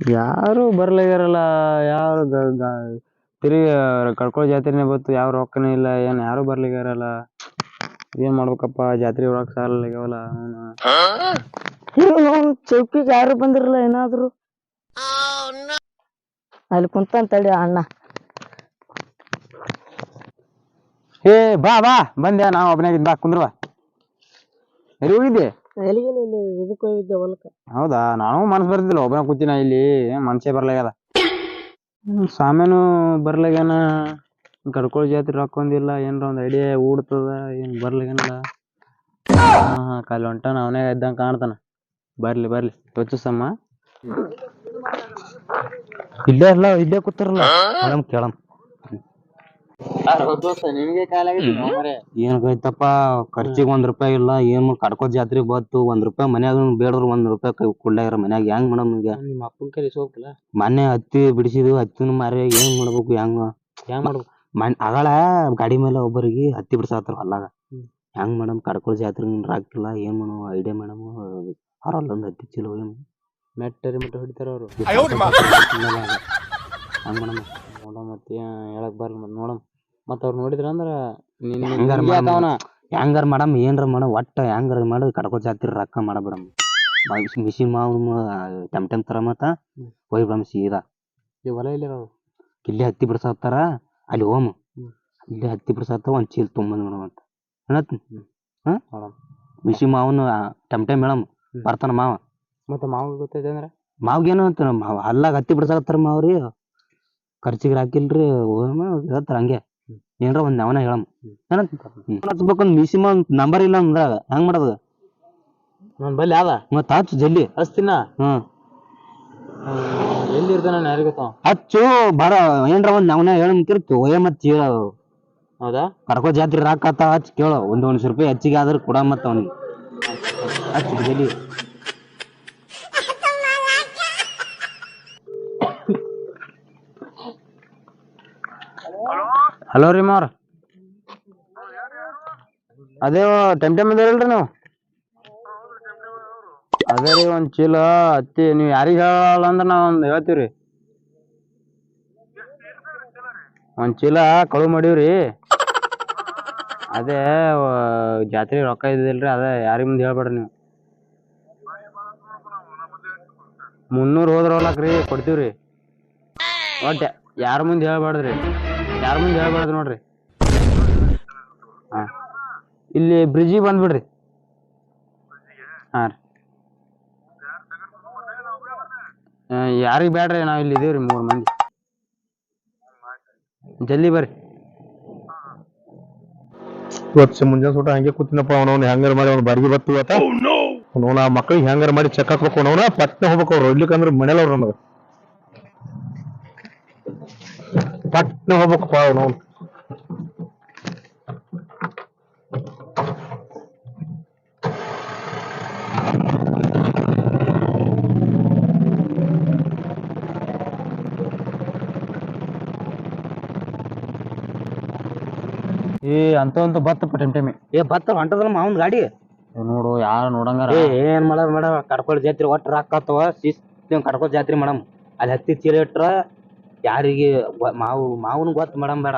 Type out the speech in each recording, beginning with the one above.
ಯಾರು ಬರ್ಲಾಗ್ಯಾರಲ್ಲ ಯಾರು ಗ- ಗ- ತಿರುಗಿ ಕಳ್ಕೊಳ್ಳೋ ಜಾತ್ರೆನೇ ಬತ್ತು ಯಾವ ರೊಕ್ಕನೇ ಇಲ್ಲ ಏನ್ ಯಾರು ಬರ್ಲಿಗ್ಯಾರಲ್ಲ ಏನ್ ಮಾಡ್ಬೇಕಪ್ಪ ಜಾತ್ರೆ ಒಳಗ್ ಸಾಲ ಆಗ್ಯಾವಲ್ಲ. ಚೌಕಿಗೆ ಯಾರು ಬಂದಿರಲ್ಲ ಏನಾದ್ರು? ಅಲ್ಲಿ ಕುಂತಾನ್ ತಡಿ ಅಣ್ಣ. ಏ ಬಾ ಬಾ. ಬಂದ್ಯಾ ನಾ ಒಬ್ಬನೇ ಬಾ ಕುಂದ್ರವಾ ಎಲ್ಲಿ ಹೋಗಿದ್ದೆ? ಎಲ್ಲಿಗೆ ಇದಕ್ಕೆ ಹೋಗಿದ್ದೆ ಹೊಲಕ್ಕ? ಹೌದಾ? ನಾನು ಮನ್ಸ್ ಬರ್ತಿದ್ದಿಲ್ಲ. ಒಬ್ಬನ ಕೂತಿನ ಇಲ್ಲಿ. ಏನ್ ಮನ್ಸೇ ಬರ್ಲಾಗ್ಯದ. ಹ್ಮ್, ಸಾಮಾನು ಬರ್ಲಾಗ್ಯಾನ? ಕಡ್ಕೊಳ್ ಜಾತ್ರೆ ಹಾಕೊಂಡಿಲ್ಲ. ಒಂದಿಲ್ಲ ಏನ್ರ ಒಂದ್ ಐಡಿಯಾ ಊಡ್ತದ? ಏನ್ ಬರ್ಲಾಗ್ಯಾನಲ್ಲ? ಹಾ ಹಾ ಕಾಲಿ ಹೊಂಟಾನ. ಅವನೇ ಇದ್ದಂಗ ಕಾಣ್ತಾನ. ಬರ್ಲಿ ಬರ್ಲಿ. ಯೋಚಿಸಮ್ಮ ಇಲ್ಲೇ ಇಲ್ಲ ಇಲ್ಲೇ ಕೂತಾರಲ್ಲ. ಮೇಡಮ್ ಕೇಳಮ್ ಏನ್ ಗೊತ್ತಪ್ಪ ಖರ್ಚಿಗೆ ಒಂದ್ ರೂಪಾಯಿ ಇಲ್ಲ ಏನ್ ಕಡ್ಕೋ ಜಾತ್ರೆ ಬತ್ತು ಒಂದ್ ರೂಪಾಯಿ ಮನ್ಯಾಗ ಬೇಡ್ರ ಒಂದ್ ರೂಪಾಯಿ ಕೈ ಕೊಡ್ಲಾಗ್ಯಾರ ಮನ್ಯಾಗ ಹೆಂಗ್ ಮೇಡಮ್ ಈಗ ನಿಮ್ಮ ಅಪ್ಪನ ಕೈ ಹೋಗ್ತಿಲ್ಲ ಮೊನ್ನೆ ಹತ್ತಿ ಬಿಡಿಸಿದ್ವಿ ಹತ್ತಿನ ಮಾರಿ ಏನ್ ಮಾಡ್ಬೇಕು ಹೆಂಗ ಹೆಂಗ್ ಮಾಡ್ಬೇಕು? ಮನ್ ಅಗಳ ಗಾಡಿ ಮೇಲೆ ಒಬ್ಬರಿಗೆ ಹತ್ತಿ ಬಿಡ್ಸಾತಾರ ಹೊಲ್ಲಾಗ ಹ್ಮ್. ಹೆಂಗ್ ಮೇಡಮ್ ಕಡ್ಕೊಳ್ ಜಾತ್ರೆ ರಾಕಿಲ್ಲ ಏನ್ ಮಾಡೋ ಐಡಿಯಾ ಮೇಡಮ್ ಒಂದ್ ಹತ್ತಿ ಚಲೋ ಏನ್? ಮೆಟ್ಟರಿ ಮೆಟ್ಟ ಹೊಡಿತಾರ ಅವರು. ಹಂಗ್ ಮೇಡಮ್ ನೋಡಮ್ ಮತ್ತೆ ಹೇಳಕ್ ಬರಲ್ಲ ಮತ್ತೆ ನೋಡಮ್ ಮತ್ತ ಅವ್ರು ನೋಡಿದ್ರ ಅಂದ್ರ ನಿನ್ನ ಹೆಂಗಾರ ಮಾಡಮ್ ಹೆಂಗಾರ ಮಾಡಮ್ ಏನ್ರ ಮಾಡ ಒಟ್ಟ ಹೆಂಗಾರ ಮಾಡಿ ಕಡ್ಕೋ ಜಾತಿ ರೊಕ್ಕ ಮಾಡಬಿಡಮ್. ಮಿಷಿನ್ ಮಾವು ಟಮ್ ಟಮ್ ತರ ಮತ್ತ ಹೋಗಿ ಬಿಡಮ್ ಸೀದಾ. ಈ ಹೊಲ ಇಲ್ಲಿ ಇಲ್ಲಿ ಹತ್ತಿ ಬಿಡ್ಸತ್ತಾರ ಅಲ್ಲಿ ಹೋಮ್. ಹ್ಮ್. ಇಲ್ಲಿ ಹತ್ತಿ ಬಿಡ್ಸಾತ ಒಂದ್ ಚೀಲ ತುಂಬಂದ್ ಮೇಡಮ್ ಅಂತ ನೋಡಮ್. ಬಿಸಿ ಮಾವನು ಟಮ್ ಟಮ್ ಮೇಡಮ್ ಹ್ಮ್. ಬರ್ತಾನ ಮಾವ. ಮತ್ತ ಮಾವ ಗೊತ್ತೈತೆ ಅಂದ್ರ? ಮಾವ್ಗೇನು ಅಂತ ಮಾವ ಹಲ್ಲಾಗ ಹತ್ತಿ ಬಿಡ್ಸಾಕತ್ತಾರ ಮಾವ್ರಿ. ಖರ್ಚಿಗೆ ಹಾಕಿಲ್ರಿ ಹೋಮ ಹೇಳ್ತಾರ ಹಂಗೆ. ಏನ್ರ ಒಂದ್ ಅವನ ಹೇಳಮ್ ಹಚ್ಬೇಕಂದ್ ಮಿಸಿಮ ನಂಬರ್ ಇಲ್ಲ ಅಂದ್ರಾಗ ಹೆಂಗ್ ಮಾಡೋದು? ನನ್ ಬಲ್ಲಿ ಯಾವ ಮತ್ತ ಹಚ್ಚು ಜಲ್ದಿ ಹಚ್ತಿನ? ಹ್ಮ್. ಎಲ್ಲಿ ಇರ್ತಾನ ಯಾರಿಗೆ ಗೊತ್ತ? ಹಚ್ಚು ಬರ ಏನ್ರ ಒಂದ್ ಅವನ ಹೇಳಂಕಿರ್ತು ಒಯ್ಯ ಮತ್ ಹೌದಾ? ಕರ್ಕೋ ಜಾತ್ರೆ ರಾಕತ್ತ ಹಚ್ ಕೇಳು. ಒಂದ್ ಒಂದ್ ರೂಪಾಯಿ ಹೆಚ್ಚಿಗೆ ಆದ್ರೆ ಕೊಡ ಮತ್ತ ಅವ್ನಿಗೆ. ಹಚ್ಚು ಜಲ್ದಿ ಹಲೋ ರೀ ಮಾರ್ ಅದೇ ಟೆಮ್ ಟೈಮ್ ಇದ್ದೀರಲ್ರಿ ನೀವು? ಅದೇ ರೀ ಒಂದು ಚೀಲ ಹತ್ತಿ, ನೀವು ಯಾರಿಗೆ ಹೇಳಲ್ಲ ಅಂದ್ರೆ ನಾವು ಒಂದು ಹೇಳ್ತೀವಿ ರೀ. ಒಂದು ಚೀಲ ಕಳು ಮಾಡೀವ್ರಿ ಅದೇ ಜಾತ್ರೆ ರೊಕ್ಕ ಇದ್ದಿಲ್ರಿ, ಅದೇ ಯಾರಿಗೆ ಮುಂದೆ ಹೇಳ್ಬೇಡ್ರಿ ನೀವು. ಮುನ್ನೂರ್ ಹೋದ್ರ ಹೋಗ್ಲಾಕ್ರಿ ಕೊಡ್ತೀವ್ರಿ ಒಟ್ಟೆ ಯಾರ ಮುಂದೆ ಹೇಳ್ಬಾರ್ದ್ರಿ ಯಾರ ಮುಂದೆ ಹೇಳ್ಬಾರ್ದು ನೋಡ್ರಿ? ಹಾ. ಇಲ್ಲಿ ಬ್ರಿಡ್ಜಿಗೆ ಬಂದ್ಬಿಡ್ರಿ. ಹಾ ರೀ. ಯಾರಿಗೆ ಬೇಡ್ರಿ ನಾವು ಇಲ್ಲಿ ಇದೀವ್ರಿ ಮೂರು ಮಂದಿ. ಜಲ್ದಿ ಬರ್ರಿ. ಇವತ್ತು ಮುಂಜಾನೆ ಸೂಟ ಹಂಗೆ ಕೂತಿನಪ್ಪ ಅವನವ್ನ ಹೆಂಗಾರ ಮಾಡಿ ಅವ್ನು ಬಾಡಿಗೆ ಬತ್ತು ಇವತ್ತ. ಆ ಮಕ್ಳಿಗೆ ಹೆಂಗಾರ ಮಾಡಿ ಚೆಕ್ ಹಾಕ್ಬೇಕು ಅವನವನ ಪಟ್ನೆ ಹೋಗ್ಬೇಕು ಅವ್ರು. ಇಡ್ಲಿಕ್ಕಂದ್ರೆ ಮನೇಲಿ ಅವ್ರು ನನಗೆ ಪಟ್ನೆ ಹೋಗ್ಬೇಕಪ್ಪ ಅವನವ್ನು ಏ ಅಂತ ಅಂತ ಬತ್ತಪ್ಪ ಟೈಮ್ ಟೈಮಿ ಏ ಬತ್ತ ಹೊಂಟದಲ್ಲ ಮಾವನ್ ಗಾಡಿ. ನೋಡು ಯಾರು ನೋಡಂಗಾರ? ಏ ಏನ್ ಮಾಡ ಮೇಡಮ್? ಕಡ್ಕೊಳ್ ಜಾತ್ರೆ ಒಟ್ಟ ರೊಕ್ಕ ಶಿಸ್ ನೀವು ಕಡ್ಕೊಳ್ ಜಾತ್ರೆ ಮೇಡಮ್. ಅಲ್ಲಿ ಹತ್ತಿ ಚೀಲ ಇಟ್ರ ಯಾರಿಗೆ ಮಾವು ಮಾವನ್ ಗೊತ್ತ ಮೇಡಮ್ ಬೇಡ.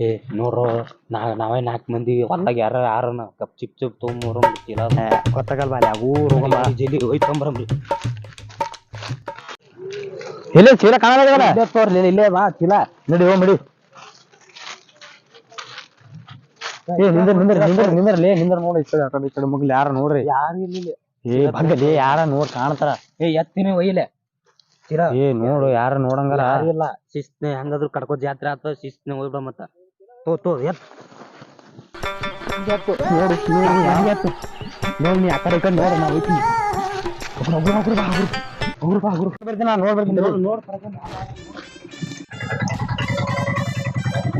ಏ ನೋಡ್ರು ನಾ ನಾವೇ ನಾಲ್ಕು ಮಂದಿ ಹೊಲ್ದಾಗ ಯಾರ ಯಾರನ ಕಪ್ ಚಿಪ್ ಚಿಪ್ ತೊಗೊಂಬರ ಚೀಲ ಗೊತ್ತಾಗಲ್ವಾ ಅಲ್ಲಿ ಊರು ಜಲ್ಲಿ ಹೋಯ್ ತೊಂಬರಮ್ರಿ ಎಲ್ಲಿ ಚೀಲ ಕಾಣಲ್ಲ ಇಲ್ಲೇ ತೋರ್ಲಿ ಇಲ್ಲೇ ಬಾ ಚೀಲ ನಡಿ ಹೋಗ್ ನಡಿ ಏ ನಿಂದ್ರ ನಿಂದ್ರ ನಿಂದ್ರ ನಿಂದ್ರಲೇ ನಿಂದ್ರ ನೋಡಿ ಈ ಕಡೆ ಆ ಕಡೆ ಈ ಕಡೆ ಮಗ್ಲಿ ಯಾರ ನೋಡ್ರಿ ಯಾರು ಇಲ್ಲ ಏ ಬಂದಲ್ಲಿ ಯಾರ ನೋಡ್ ಕಾಣ್ತಾರ? ಏ ಎತ್ತಿನ ಒಯ್ಲೆ. ಚಿರ ಏ ನೋಡು ಯಾರ ನೋಡಂಗಾರ? ಇಲ್ಲ. ಶಿಸ್ತ್ನ ಹೆಂಗಾದ್ರು ಕಡ್ಕೋ ಜಾತ್ರೆ ಆತ ಶಿಸ್ತ್ನೆ ಹೋಗ್ಬಿಡ ಮತ್ತ. ತೋ ತೋ ಎತ್. ನೋಡು ನೋಡು ಹೆಂಗ್ ಎತ್ತು. ನೋಡ್ ನೀ ಆ ಕಡೆ ಈ ಕಡೆ ನೋಡ ನಾ ಹೋಗ್ತೀನಿ. ಒಬ್ರು ಒಬ್ರು ಒಬ್ರು ಬಾ ಒಬ್ರು ಒಬ್ರು ಬಾ ಒಬ್ರು ಬರ್ತೀನಿ ನಾನು ನೋಡ್ ಬರ್ತೀನಿ ನೋಡ್.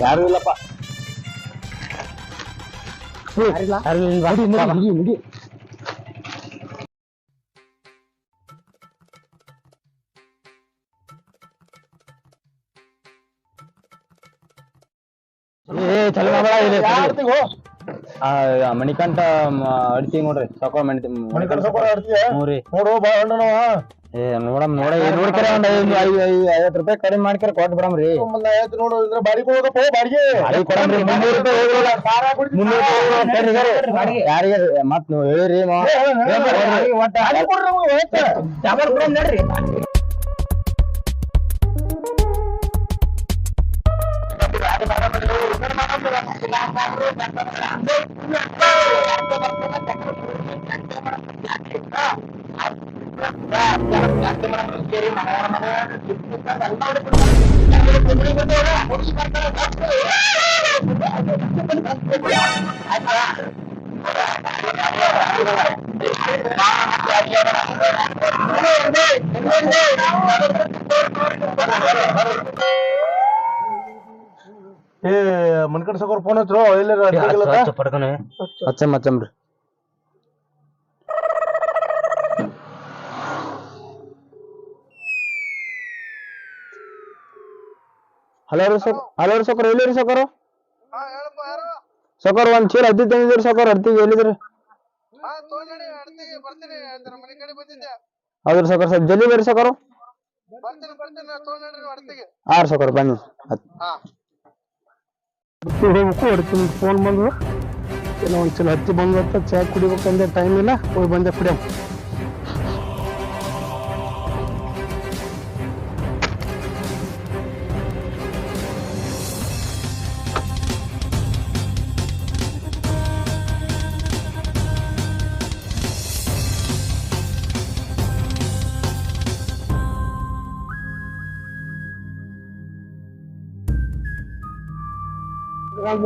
ಯಾರು ಇಲ್ಲಪ್ಪ. ಏ ಚಲೋ ಮಣಿಕಂಠ ಅಡ್ತಿ ನೋಡ್ರಿ ಸಾಕೋರ್ ಮಣಿ ಮಣಿಕಂಠ ನೋಡು ಬಾ ಅಣ್ಣನವ. ಏ ನೋಡಮ್ ನೋಡ ನೋಡ್ಕರ ಒಂದ್ ಐದು ಐವತ್ತು ರೂಪಾಯಿ ಕಡಿಮೆ ಮಾಡ್ಕರ ಕೊಟ್ಟು ಬಿಡಮ್ರಿ ಆಯ್ತು ನೋಡು ಇದ್ರ ಬಾಡಿಗೆ ಹೋಗಪ್ಪ ಬಾಡಿಗೆ. ಬಾಡಿಗೆ ಕೊಡಮ್ರಿ ಮುನ್ನೂರು ರೂಪಾಯಿ ಮುನ್ನೂರು ರೂಪಾಯಿ. ಯಾರಿಗೆ ಮತ್ ನೀವು ಹೇಳಿರಿ ಬಾಡಿಗೆ ಕೊಡ್ರಿ ನಮ್ಗೆ ಒಟ್ಟು. ಡಬಲ್ ಕೊಡೋಣ ನಡ್ರಿ ಏ ಮನ್ಕಂಡ ಸಾಕೋರ್ ಫೋನ್ ಎಲ್ಲಾರ ಅಡ್ಡಿಗಿಲ್ಲತ್ತ? ಪಡ್ಕೊನೆ ಹಚ್ಚಮ್ ಹಚ್ಚಮ್ರಿ ಹಲೋ ರೀ ಸೊಕ್ ಹಲೋ ರೀ ಸೊಕರ್ ಎಲ್ಲಿ ರೀ ಸೊಕರು ಸೊಕರ್? ಒಂದ್ ಚೀಲ ಹತ್ತಿ ತಂದಿದ್ರಿ ಸೊಕರ್ ಹತ್ತಿಗೆ ಎಲ್ಲಿದ್ರಿ ಹೌದ್ರಿ ಸೊಕರ್ ಸ್ವಲ್ಪ ಜಲ್ದಿ ಬರ್ರಿ ಸೊಕರು. ಹಾ ರೀ ಸೊಕರ್ ಬನ್ನಿ. ಹೋಗ್ಬೇಕು ಹೊಡ್ತೀನಿ. ಫೋನ್ ಬಂದ್ರು ಏನೋ ಒಂದ್ಸಲ ಹತ್ತಿ ಬಂದ ಚಾಯ್ ಕುಡಿಬೇಕಂದ್ರೆ ಟೈಮ್ ಇಲ್ಲ. ಹೋಗಿ ಬಂದೆ ಕುಡಿಯಂ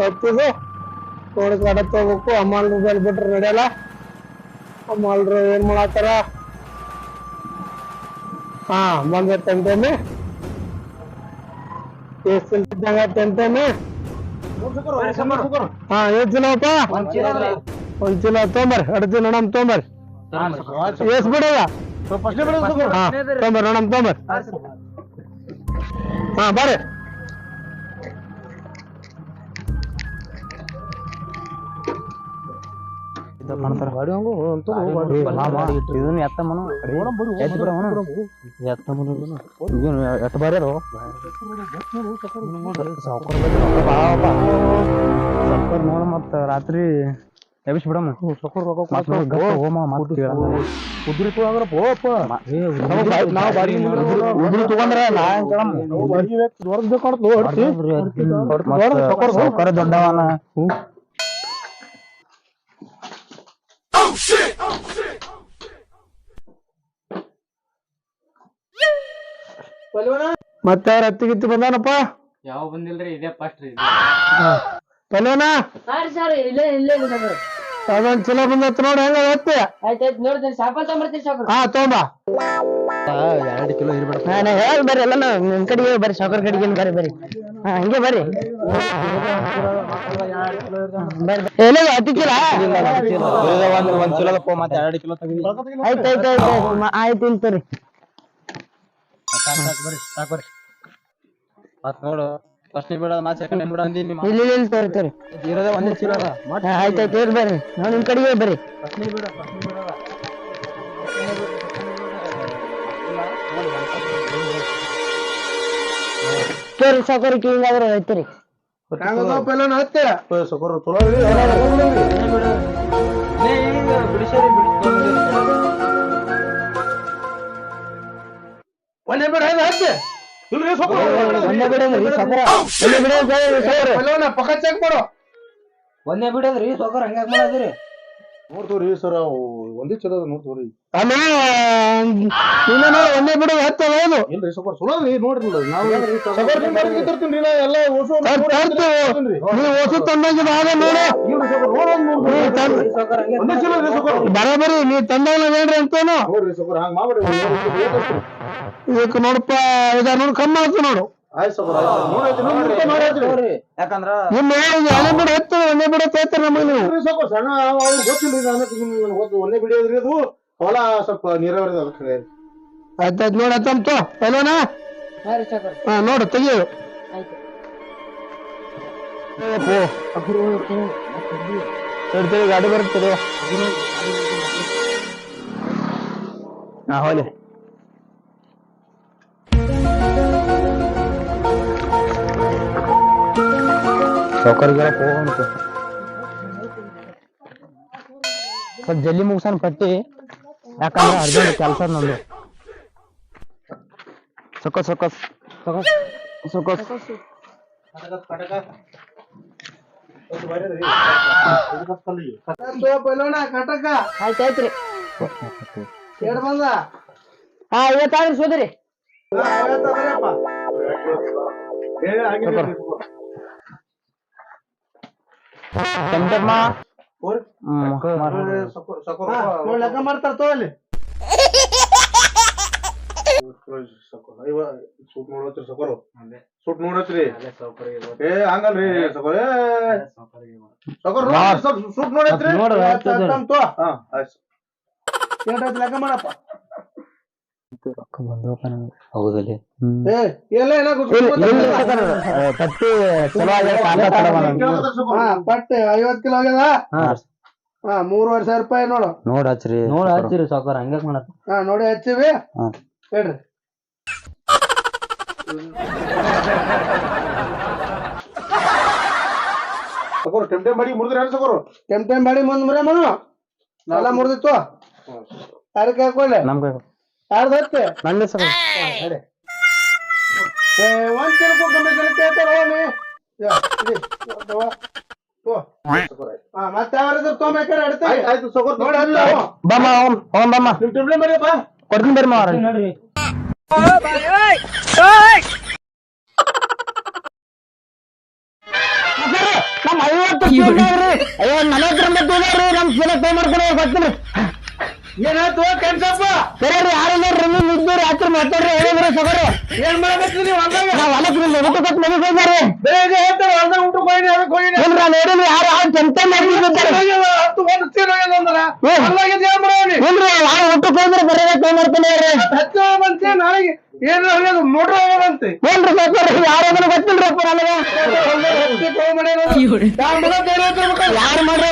ಹತ್ತಿದೆ ನೋಡಿ ಕಡತ್ ಹೋಗ್ಬೇಕು ಅಮ್ಮಲ್ರು ಬೆಲ್ ಬಿಟ್ರೆ ನಡೆಯಲ್ಲ ಅಮ್ಮಲ್ರು ಏನ್ ಮಾಡತ್ತಾರ ಹಾ ಬಂದ ಟೆಂಟೇನೆ ಎಷ್ಟು ಇದ್ದಂಗ ಟೆಂಟೇನೆ ಹಾ ಏಟ್ ಚಲೋಪ್ಪ ಒಂದ್ ಚೀಲ ತೊಂಬರ್ ಎರಡು ಚೀಲ ನಮ್ ತೊಂಬರ್ ಎಸ್ ಬಿಡದ ಹಾ ತೊಂಬರ್ ನಮ್ ತೊಂಬರ್ ಹಾ ಬರ್ರಿ ಇದನ್ನ ಎತ್ತ ಮನು ಎತ್ತ ಬಿಡ ಮನು ಎತ್ತ ಮನು ಏನು ಎತ್ತ ಬಾರ್ಯಾರು ಸಾವ್ಕಾರ ಸಾವ್ಕಾರ ನೋಡ ಮತ್ತ ರಾತ್ರಿ ಎಬ್ಬಿಸಿ ಬಿಡಮ್ಮ ಮತ್ತ್ ನೋಡ್ ಗಪ್ಪ ಹೋಮ ಮತ್ತ್ ಕೇಳಲ್ಲ. ಉದ್ರಿ ತಗೊಂಡ್ರ ಏ, ಉದ್ರಿ- ನಾವು ಬಾರಿ ಉದ್ರಿ- ಉದ್ರಿ ತಗೊಂಡ್ರ ನಾ ಹೆಂಗ್ ಕೇಳಮ್ಮ? ಹೊರಗ್ ಬೇಕಾಡ್ತು ಹೊಡ್ತಿ ದೊಡ್ಡವನ ಮತ್ತೆ ಯಾರ ಹತ್ತಿ ಗಿತ್ತಿ ಬಂದಾನಪ್ಪ ಯಾವ ಬಂದಿಲ್ರಿ ಇದೇ ಫಸ್ಟ್ ರೀ ಪಲ್ವನ ಸರ್ ಸರ್ ಇಲ್ಲೇ ಇಲ್ಲೇ ಇದೆ ಸರ್ ಅದೊಂದ್ ಚಲೋ ಬಂದತ್ ನೋಡಿ ಹೆಂಗ ಆಯ್ತಾಯ್ತು ನೋಡ್ತೀನಿ ತೊಗೊಂಬರ್ತೀನಿ ಹಾ ಎರಡು ಕಿಲೋ ಇರ್ಬೇಡ ನಾನು ಹೇಳಿ ಬರ್ರಿ ಎಲ್ಲ ನಿಮ್ ಕಡೆಗೆ ಬರ್ರಿ ಸಾಕರ್ ಕಡೆಗೆ ಬರ್ರಿ ಬರ್ರಿ ಹಾ ಹಂಗೆ ಬರ್ರಿ ಬರ್ರಿ ಎಲ್ಲ ಹತ್ತಿಕ್ಕಿಲ್ಲ ಒಂದ್ ಒಂದ್ ಕಿಲೋ ಅಪ್ಪ ಮತ್ತೆ ಎರಡು ಕಿಲೋ ತೆಗಿ ಆಯ್ತು ಆಯ್ತು ಆಯ್ತು ಆಯ್ತು ಇಂತರಿ ಮತ್ ನೋಡು ಫಸ್ಟ್ ಬಿಡ ಮತ್ತೆ ಸೆಕೆಂಡ್ ಬಿಡ ಅಂದಿ ನಿಮ್ಮ ಇಲ್ಲಿ ಇಲ್ಲಿ ತೋರಿ ತೋರಿ ಇರೋದೇ ಒಂದೇ ಚೀಲ ಅದ ಹಾ ಆಯ್ತು ಆಯ್ತು ಹೇಳಿ ಬರ್ರಿ ನಾವು ಕಡೆಗೆ ಸಾಕೋರಿ ಐತ್ರಿ ಹತ್ತಿ ಸೊಕರು ಒಂದೇ ಬೇಡ ಹತ್ತಿ? ಇಲ್ರಿ ಸೊಪ್ಪ ಒಂದೇ ಬಿಡೋದ್ರಿ ಸಾಕೋರ ಒಂದೇ ಬಿಡೋದು ಸಾಕೋರ ಪಲ್ವನ ಪಕ್ಕ ಚೆಕ್ ಮಾಡು. ಒಂದೇ ಬಿಡೋದ್ರಿ ಸೋಕರ್ ಹಂಗ್ಯಾಕ್ ಮಾಡದ್ರಿ ನೋಡ್ತವ್ರಿ ಸರ್ ಒಂದೇ ಚಲೋ ಅದ ನೋಡ್ತವ್ರಿ ಅಲ್ಲ ನೀನು ನೋಡಿ ಒಂದೇ ಬಿಡು ಹತ್ತು ಹೌದು ಇಲ್ರಿ ಸ್ವಲ್ಪ ಚಲೋ ರೀ ನೋಡ್ರಿ ನಾವು ತರ್ತೀನಿ ನಾ ಎಲ್ಲ. ನೀವು ತಂದಂಗೆ ಆಗ ನೋಡು. ಬರೋಬರಿ ನೀವು ತಂದಾಗ ಹೇಳ್ರಿ ಅಂತೇನು? ನೋಡ್ರಿ ಸಗರ್ ಹಂಗ ಇದಕ್ಕೆ ನೋಡಪ್ಪ ಐದಾರು ನೋಡು ಕಮ್ಮಿ ಆಗ್ತ ನೋಡು. ಆಯ್ತು ಸಗರ್ ನೋಡೈತಿ ನೋಡ್ರಿ ಯಾಕಂದ್ರ ನಿಮ್ಮ ಹಳೆ ಬಿಡು ಹತ್ತು ಒಂದೇ ಬಿಡು ತೇತಾರೆ ನಮಗೆ ನೀವು. ಸ್ವಲ್ಪ ಸಣ್ಣ ಗೊತ್ತಿಲ್ಲ ಗೊತ್ತು ಬಿಡಿಯೋದ್ರಿ ಅದು. ಹೊಲ ಸ್ವಲ್ಪ ನೀರಾವರಿ ಅದಕ್ಕೆ ಆಯ್ತಾಯ್ತು ನೋಡಿ ಆಯ್ತಂತು ಎಲ್ಲೋಣ? ಹಾ ನೋಡು ತೆಗಿಯು. ಸರಿ ಸರಿ ಗಾಡಿ ಬರುತ್ತೆ ಹೋಲಿ. ಹೋಗಂತ ಸ್ವಲ್ಪ ಜಲ್ದಿ ಮುಗಿಸೋಣ ಪಟ್ಟಿ ಯಾಕಂದ್ರೆ ಅರ್ಜೆಂಟ್ ಕೆಲಸ ನಂದು ಸೊಕಸ್ ಸೊಕಸ್ ಸೊಕಸ್ ಸೊಕಸ್ ಆಯ್ತಾಯ್ತ್ರಿ ಹಾ ಇವತ್ತಾದ್ರೂ ಸೋದ್ರಿ ಚಂದಮ್ಮ ಮಾಡ್ತಾರ ತೋಲಿ ಸೂಟ್ ನೋಡತ್ರಿ ಸಕೋರು ಸೂಟ್ ನೋಡತ್ರಿ ಏ ಹಂಗಲ್ರಿ ಸಕೋರ್ ಸಕೋರ್ ಸೂಟ್ ನೋಡತ್ರಿ. ನೋಡು, ಆಯ್ತು ಲೆಕ್ಕ ಮಾಡಪ್ಪ ಹೌದಲ್ಲಿ ಏ ಎಲ್ಲ ಏನಾಗ ಪಟ್ಟಿ ಚಲೋ ಚಲೋ ಮಾಡ್ಯಾನ. ಬಟ್ಟೆ ಐವತ್ ಕಿಲೋ ಆಗ್ಯದ? ಹಾ. ಮೂರುವರೆ ಸಾವಿರ ರೂಪಾಯಿ ನೋಡು. ನೋಡ್ ಹಚ್ರಿ. ನೋಡ್ ಹಚ್ಚಿರಿ ಸಾಕಾರ ಹಂಗ್ಯಾಕ್ ಮಾಡತ್ತ? ಹಾ ನೋಡಿ ಹಚ್ಚಿವಿ. ಹಾ. ಹೇಳ್ರಿ. ಟೆಮ್ ಟೆಮ್ ಮಾಡಿ ಮುರಿದ್ರೆ ಹೇಳಿ ಸಕೋರು ಟೆಮ್ ಟೆಮ್ ಮಾಡಿ ಮುಂದ್ ಮುರ ಮನು ಎಲ್ಲ ಮುರಿದಿತ್ತು? ಯಾರಿಗೆ ಹಾಕೊಳ್ಳೆ ನಮ್ ಕೈ ಯಾರ್ದು ನನ್ನ ನಂದೇ ಸರ್ ಏ, ಒಂದ್ ಕಿಲೋ ಕಮ್ಮಿ ಕೇಳ್ತಾರ ಮತ್ತೆ ಯಾವ್ದು ತೊಗೊಂಬೇಕಾರೆ ಅಡ್ತಾರೆ ಆಯ್ತು ಸಕೋರ್ ನೋಡಿ ಅಲ್ಲ ಬಮ್ಮ ಹೋಗ್ ಹೋಗ್ ಬಮ್ಮ. ನಿಮ್ ಕೊಡ್ತೀನಿ ಬರ್ರಿ ಮಾವ ನೋಡ್ರಿ ನಮ್ ಐವತ್ತು ಅಯ್ಯೋ ನಲವತ್ತೊಂಬತ್ತು ಇದಾವ್ರಿ ನಮ್ ಚೀಲ ಪೇ ಮಾಡ್ಕೊಂಡು ಗೊತ್ತಿಲ್ಲ ಏನಾಯ್ತು? ಕೆಲ್ಸಪ್ಪ ಸರಿ ರೀ ಯಾರು ನೋಡ್ರಿ ನೀವು ಇದ್ದೀರಿ ರಾತ್ರಿ ಮಾತಾಡ್ರಿ ಹೇಳಿದ್ರಿ ಸಗರು ಏನ್ ಮಾಡಬೇಕು ನೀವು? ಹೊಲಕ್ ಊಟ ಕೊಟ್ಟು ಬೆಳಿಗ್ಗೆ ಹೇಳ್ತಾರೆ ಹೊಲ್ದಾಗ ಊಟ ಹೋಗಿ ಅದಕ್ಕೆ ಹೋಗಿ ಇಲ್ರಿ ನಾನು ಹೇಳಿದ್ರಿ ಯಾರು ಯಾರು ಚಂತ ಹತ್ತು ಒಂದು ಹೋಗ್ಯದ ಅಂದ್ರ? ಹ್ಮ್. ಹೊಲ್ದಾಗಿದ್ದು ಏನ್ ಮಾಡೋನಿ ಇಲ್ರಿ ಯಾರು ಊಟ ಹೋದ್ರೆ ಬರೀ ಪೇ ಮಾಡ್ತಾನೆ ಹತ್ತು ನಾಳೆಗೆ ಏನ್ ಹೋಗ್ಯದ ಮೋಟ್ರ್ ಹೋಗೋದಂತೆ ಏನ್ರಿ ಸಾಕ್ರಿ ಯಾರು ಗೊತ್ತಿಲ್ರಪ್ಪ ನನಗೆ? ಯಾರು ಮಾಡ್ರಿ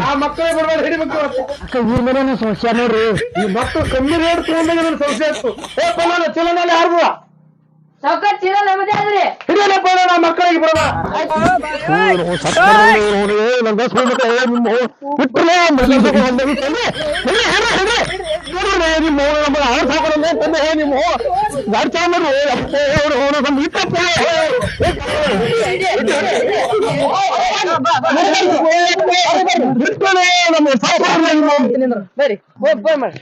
ಆ ಮಕ್ಕಳು ಬರ್ಬಾರ್ದು ಹಿಡಿಬೇಕು ಅಕ್ಕ ಈ ಮನೇನು ಸಮಸ್ಯೆ ನೋಡ್ರಿ. ಈ ಮಕ್ಕಳು ಕಮ್ಮಿ ರೇಟ್ ತಗೊಂಡಾಗ ಸಂಶಯ ಇತ್ತು ಏ ಪಲ್ಲ ಚಲನಲ್ಲಿ ಯಾರ್ದು ಸಾವ್ಕಾರ್ ಚೀಲ ನಮ್ಮದೇ ಆದ್ರಿ ಹಿಡಿಯಲಪ್ಪ ನಾ ಮಕ್ಕಳಿಗೆ ಬರಬ ಬರ್ರಿ ಹೋಗ್ ಫೋನ್ ಮಾಡಿ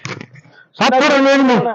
ಸಿಕ್ತಾರ ಬರ್ರಿ ಕಳು ಮಾಡ್ತಾರ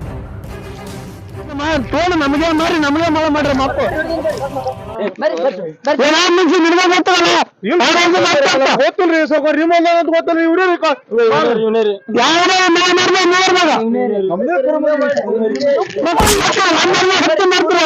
ತೋಣ ನಮಗೆ ಮಾರಿ ನಮಗೆ ಮಳೆ ಮಾಡ್ರಿ ಮಕ್ಕಳು ಗೊತ್ತಿಲ್ರಿ ಸ್ವಲ್ಪ ರಿಮೋಟ್ ಅಂತ ಗೊತ್ತಿಲ್ಲ ಇವ್ರೇ ಯಾವ್ದೋ ಮಳೆ ಮಾಡ್ದೆ ನೋಡ್ದಾಗ ಮಾಡ್ತೀರಾ?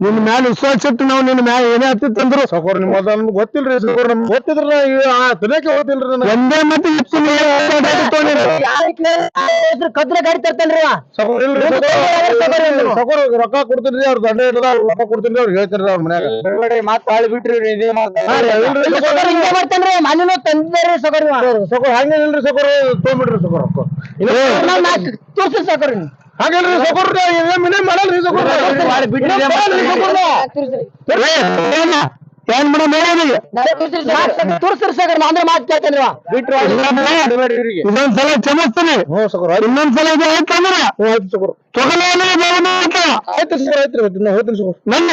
ನಿನ್ನ ಮ್ಯಾಲ ವಿಶ್ವಾಸ ಇಟ್ಟು ನಾವು ನಿನ್ನ ಮ್ಯಾಲ ಏನೇ ಹತ್ತಿತ್ತಂದ್ರು ಸಕೋರ್ ನಿಮ್ಮ ನಮ್ಗೆ ಗೊತ್ತಿಲ್ರಿ ಸಕೋರ್ ನಮ್ಗೆ ಗೊತ್ತಿದ್ರ ತಿನ್ನಕ್ಕೆ ಹೋಗ್ತಿಲ್ರಿ ನನಗೆ ಒಂದೇ ಮತ್ತೆ ಕದ್ರೆ ಗಾಡಿ ತರ್ತೇನ್ರಿ. ಸಕೋರ್ ರೊಕ್ಕ ಕೊಡ್ತೀನಿ ಅವ್ರ ದಂಡ ಇಟ್ಟದ ರೊಕ್ಕ ಕೊಡ್ತೀನಿ ಅವ್ರು ಹೇಳ್ತಾರ ಅವ್ರ ಮನ್ಯಾಗ ಮಾತ್ ತಾಳಿ ಬಿಟ್ರಿ ಇದೇ ಮಾಡ್ತೇನ್ರಿ ಮನೇನು ತಂದಿದ್ದಾರಿ ಸೌಕರ್. ಸಕೋರ್ ಹಂಗೇನಿಲ್ರಿ ಸಕೋರ್ ತೊಗೊಂಡ್ಬಿಡ್ರಿ ಸಕೋರ್ ರೊಕ್ಕ ನಾವ್ ನಾಲ್ಕು ತೋರ್ಸಿ ಸೌಕರ್ ಇವ್ನು. ಹಾಗಲ್ರಿ ಸಕೋರ್ ಏನ್ ಮಾಡಲ್ರಿ ಸಕೋರ್ ಏನ್ ಮೇಡಮ್ ನಾಲ್ಕು ತೋರ್ಸ್ರಿ ಸೌಕರ್ ನಾ ಅಂದ್ರೆ ಮಾತು ಕೇಳ್ತೇನ್ರಿ ಅವ. ಇನ್ನೊಂದ್ಸಲ ಕ್ಷಮಿಸ್ತೀನಿ ಇನ್ನೊಂದ್ಸಲ ಇದು ಆಯ್ತಂದ್ರ ಆಯ್ತು ಆಯ್ತು ನನ್ನ